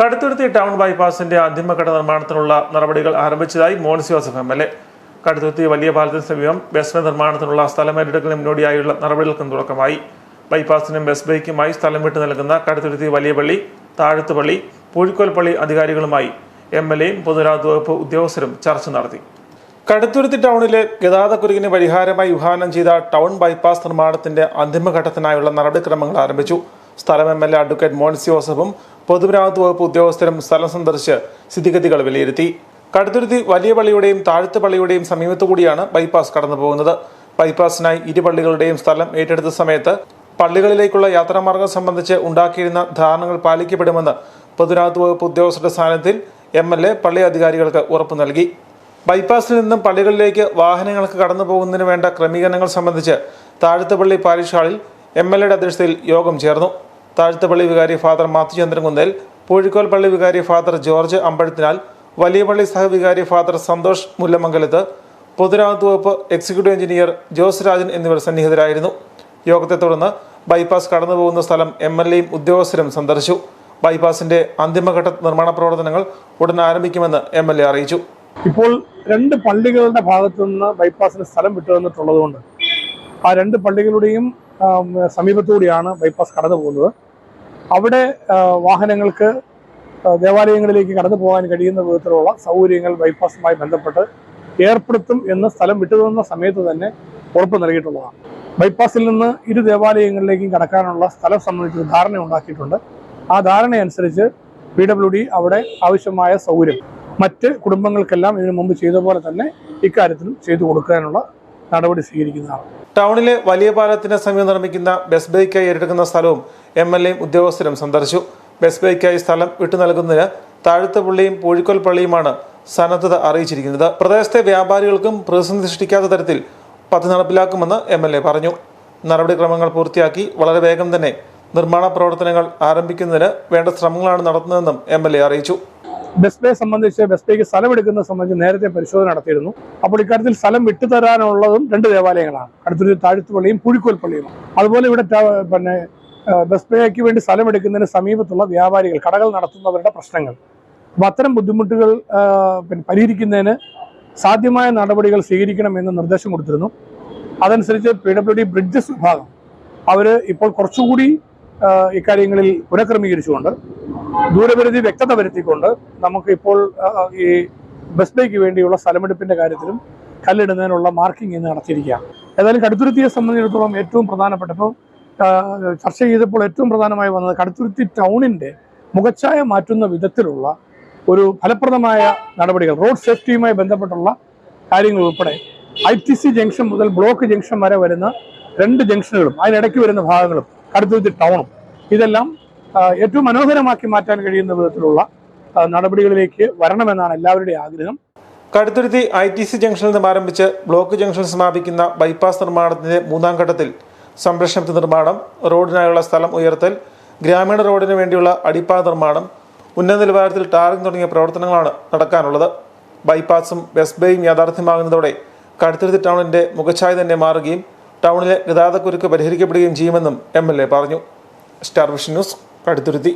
Kaduthuruthy town ബൈപ്പാസിന്റെ അന്തിമഘട്ട നിർമ്മാണത്തിനുള്ള നടപടികൾ ആരംഭിച്ചതായി Mons Joseph M L A. Kaduthuruthy വലിയ പാലത്തിന് സമീപം ബസ് നിർമ്മാണത്തിനുള്ള സ്ഥലം ഏറ്റെടുക്കലിന് മുന്നോടിയായുള്ള നടപടികൾക്കും തുടക്കമായി. ബൈപ്പാസിനും ബസ് ബ്രേക്കുമായി സ്ഥലം വിട്ടു നൽകുന്ന കടുത്തുരുത്തി വലിയ പള്ളി താഴത്തുപള്ളി പൂഴിക്കോൽപ്പള്ളി അധികാരികളുമായി എം എൽ എയും പൊതുരാത് വകുപ്പ് ഉദ്യോഗസ്ഥരും ചർച്ച നടത്തി. കടുത്തുരുത്തി ടൗണിലെ ഗതാഗതക്കുരുക്കിന് പരിഹാരമായി വിഭാവനം ചെയ്ത ടൗൺ ബൈപ്പാസ് നിർമ്മാണത്തിന്റെ അന്തിമഘട്ടത്തിനായുള്ള നടപടിക്രമങ്ങൾ ആരംഭിച്ചു. സ്ഥലം M L A advocate Mons ജോസഫും പൊതുമരാമത്ത് വകുപ്പ് ഉദ്യോഗസ്ഥരും സ്ഥലം സന്ദർശിച്ച് സ്ഥിതിഗതികൾ വിലയിരുത്തി. കടുത്തുരുത്തി വലിയ പള്ളിയുടെയും താഴ്ത്ത് പള്ളിയുടെയും സമീപത്തു കൂടിയാണ് ബൈപ്പാസ് കടന്നു പോകുന്നത്. ബൈപ്പാസിനായി ഇരു പള്ളികളുടെയും സ്ഥലം ഏറ്റെടുത്ത സമയത്ത് പള്ളികളിലേക്കുള്ള യാത്രാമാർഗം സംബന്ധിച്ച് ഉണ്ടാക്കിയിരുന്ന ധാരണകൾ പാലിക്കപ്പെടുമെന്ന് പൊതുമരാമത്ത് വകുപ്പ് ഉദ്യോഗസ്ഥരുടെ സാന്നിധ്യത്തിൽ എം എൽ എ പള്ളി അധികാരികൾക്ക് ഉറപ്പു നൽകി. ബൈപ്പാസിൽ നിന്നും പള്ളികളിലേക്ക് വാഹനങ്ങൾക്ക് കടന്നു പോകുന്നതിന് വേണ്ട ക്രമീകരണങ്ങൾ സംബന്ധിച്ച് താഴത്തുപള്ളി പാരിഷ് ഹാളിൽ എം എൽ എയുടെ അധ്യക്ഷതയിൽ യോഗം ചേർന്നു. താഴത്തുപള്ളി വികാരി ഫാദർ മാത്യു കുന്നേൽ പൂഴിക്കോൽ പള്ളി വികാരി ഫാദർ ജോർജ് അമ്പഴത്തിനാൽ വലിയപള്ളി സഹവികാരി ഫാദർ സന്തോഷ് മുല്ലമംഗലത്ത് പൊതുരാമത്ത് വകുപ്പ് എക്സിക്യൂട്ടീവ് എഞ്ചിനീയർ ജോസ് രാജൻ എന്നിവർ സന്നിഹിതരായിരുന്നു. യോഗത്തെ തുടർന്ന് ബൈപ്പാസ് കടന്നുപോകുന്ന സ്ഥലം എം എൽ എയും ഉദ്യോഗസ്ഥരും സന്ദർശിച്ചു. ബൈപ്പാസിന്റെ അന്തിമഘട്ട നിർമ്മാണ പ്രവർത്തനങ്ങൾ ഉടൻ ആരംഭിക്കുമെന്ന് എം എൽ എ അറിയിച്ചു. ഇപ്പോൾ രണ്ട് പള്ളികളുടെ ഭാഗത്തു നിന്ന് ബൈപ്പാസിന് സ്ഥലം വിട്ടു തന്നിട്ടുള്ളതുകൊണ്ട് ആ രണ്ട് പള്ളികളുടെയും സമീപത്തുകൂടിയാണ് ബൈപ്പാസ് കടന്നു പോകുന്നത്. അവിടെ വാഹനങ്ങൾക്ക് ദേവാലയങ്ങളിലേക്ക് കടന്നു പോകാൻ കഴിയുന്ന വിധത്തിലുള്ള സൗകര്യങ്ങൾ ബൈപ്പാസുമായി ബന്ധപ്പെട്ട് ഏർപ്പെടുത്തും എന്ന് സ്ഥലം വിട്ടുതന്ന സമയത്ത് തന്നെ ഉറപ്പ് നൽകിയിട്ടുള്ളതാണ്. ബൈപ്പാസിൽ നിന്ന് ഇരു ദേവാലയങ്ങളിലേക്കും കടക്കാനുള്ള സ്ഥലം സംബന്ധിച്ച് ധാരണ ഉണ്ടാക്കിയിട്ടുണ്ട്. ആ ധാരണയനുസരിച്ച് പി ഡബ്ല്യു ഡി അവിടെ ആവശ്യമായ സൗകര്യം മറ്റ് കുടുംബങ്ങൾക്കെല്ലാം ഇതിനു മുമ്പ് ചെയ്ത പോലെ തന്നെ ഇക്കാര്യത്തിലും ചെയ്തു കൊടുക്കാനുള്ള നടപടി സ്വീകരിക്കുന്നതാണ് ടൗണിലെ വലിയ പാലത്തിന് സമീപം നിർമ്മിക്കുന്ന ബസ് ബൈക്കായി ഏറ്റെടുക്കുന്ന സ്ഥലവും എം എൽ എയും ഉദ്യോഗസ്ഥരും സന്ദർശിച്ചു. ബസ് ബൈക്കായി സ്ഥലം വിട്ടു നൽകുന്നതിന് താഴത്തുപള്ളിയും പൂഴിക്കോൽ പള്ളിയുമാണ് സന്നദ്ധത അറിയിച്ചിരിക്കുന്നത്. പ്രദേശത്തെ വ്യാപാരികൾക്കും പ്രതിസന്ധി സൃഷ്ടിക്കാത്ത തരത്തിൽ പദ്ധതി നടപ്പിലാക്കുമെന്ന് എം എൽ എ പറഞ്ഞു. നടപടിക്രമങ്ങൾ പൂർത്തിയാക്കി വളരെ വേഗം തന്നെ നിർമ്മാണ പ്രവർത്തനങ്ങൾ ആരംഭിക്കുന്നതിന് വേണ്ട ശ്രമങ്ങളാണ് നടത്തുന്നതെന്നും എം എൽ എ അറിയിച്ചു. ബസ് ബേ സംബന്ധിച്ച് ബസ് സ്ഥലം എടുക്കുന്നത് സംബന്ധിച്ച് നേരത്തെ പരിശോധന നടത്തിയിരുന്നു. അപ്പോൾ ഇക്കാര്യത്തിൽ സ്ഥലം വിട്ടുതരാനുള്ളതും രണ്ട് ദേവാലയങ്ങളാണ്. അടുത്തൊരു താഴ്ത്തുപള്ളിയും പുഴിക്കോൽ പള്ളിയുമാണ് അതുപോലെ ഇവിടെ പിന്നെ ബസ് ബേക്ക് വേണ്ടി സ്ഥലം എടുക്കുന്നതിന് സമീപത്തുള്ള വ്യാപാരികൾ കടകൾ നടത്തുന്നവരുടെ പ്രശ്നങ്ങൾ. അപ്പം അത്തരം ബുദ്ധിമുട്ടുകൾ പിന്നെ പരിഹരിക്കുന്നതിന് സാധ്യമായ നടപടികൾ സ്വീകരിക്കണമെന്ന് നിർദ്ദേശം കൊടുത്തിരുന്നു. അതനുസരിച്ച് പി ഡബ്ല്യു ഡി ബ്രിഡ്ജസ് വിഭാഗം അവർ ഇപ്പോൾ കുറച്ചുകൂടി ഇക്കാര്യങ്ങളിൽ പുനഃക്രമീകരിച്ചുകൊണ്ട് ദൂരപരിധി വ്യക്തത വരുത്തിക്കൊണ്ട് നമുക്ക് ഇപ്പോൾ ഈ ബസ് ബേക്ക് വേണ്ടിയുള്ള സ്ഥലമെടുപ്പിന്റെ കാര്യത്തിലും കല്ലിടുന്നതിനുള്ള മാർക്കിംഗ് ഇന്ന് നടത്തിയിരിക്കുകയാണ്. ഏതായാലും കടുത്തുരുത്തിയെ സംബന്ധിച്ചിടത്തോളം ഏറ്റവും പ്രധാനപ്പെട്ട ഇപ്പം ചർച്ച ചെയ്തപ്പോൾ ഏറ്റവും പ്രധാനമായി വന്നത് കടുത്തുരുത്തി ടൗണിന്റെ മുഖച്ഛായ മാറ്റുന്ന വിധത്തിലുള്ള ഒരു ഫലപ്രദമായ നടപടികൾ റോഡ് സേഫ്റ്റിയുമായി ബന്ധപ്പെട്ടുള്ള കാര്യങ്ങൾ ഉൾപ്പെടെ ഐ ടി സി ജംഗ്ഷൻ മുതൽ ബ്ലോക്ക് ജംഗ്ഷൻ വരെ വരുന്ന രണ്ട് ജംഗ്ഷനുകളും അതിനിടയ്ക്ക് വരുന്ന ഭാഗങ്ങളും കടുത്തുരുത്തി ടൗണും. ഇതെല്ലാം ഏറ്റവും മനോഹരമാക്കി മാറ്റാൻ കഴിയുന്ന വിധത്തിലുള്ള നടപടികളിലേക്ക് വരണമെന്നാണ് എല്ലാവരുടെയും ആഗ്രഹം. കടുത്തുരുത്തി ഐ ടി സി ജംഗ്ഷനിൽ നിന്നും ആരംഭിച്ച് ബ്ലോക്ക് ജംഗ്ഷൻ സമാപിക്കുന്ന ബൈപ്പാസ് നിർമ്മാണത്തിന്റെ മൂന്നാം ഘട്ടത്തിൽ സംരക്ഷണത്തിന് നിർമ്മാണം റോഡിനായുള്ള സ്ഥലം ഉയർത്തൽ ഗ്രാമീണ റോഡിന് വേണ്ടിയുള്ള അടിപ്പാത നിർമ്മാണം ഉന്നത നിലവാരത്തിൽ ടാറിംഗ് തുടങ്ങിയ പ്രവർത്തനങ്ങളാണ് നടക്കാനുള്ളത്. ബൈപ്പാസും വെസ്റ്റ് യാഥാർത്ഥ്യമാകുന്നതോടെ കടുത്തുരുത്തി ടൗണിന്റെ മുഖച്ഛായ തന്നെ മാറുകയും ടൗണിലെ ഗതാഗതക്കുരുക്ക് പരിഹരിക്കപ്പെടുകയും ചെയ്യുമെന്നും എം എൽ എ പറഞ്ഞു. Star vision news Kaduthuruthy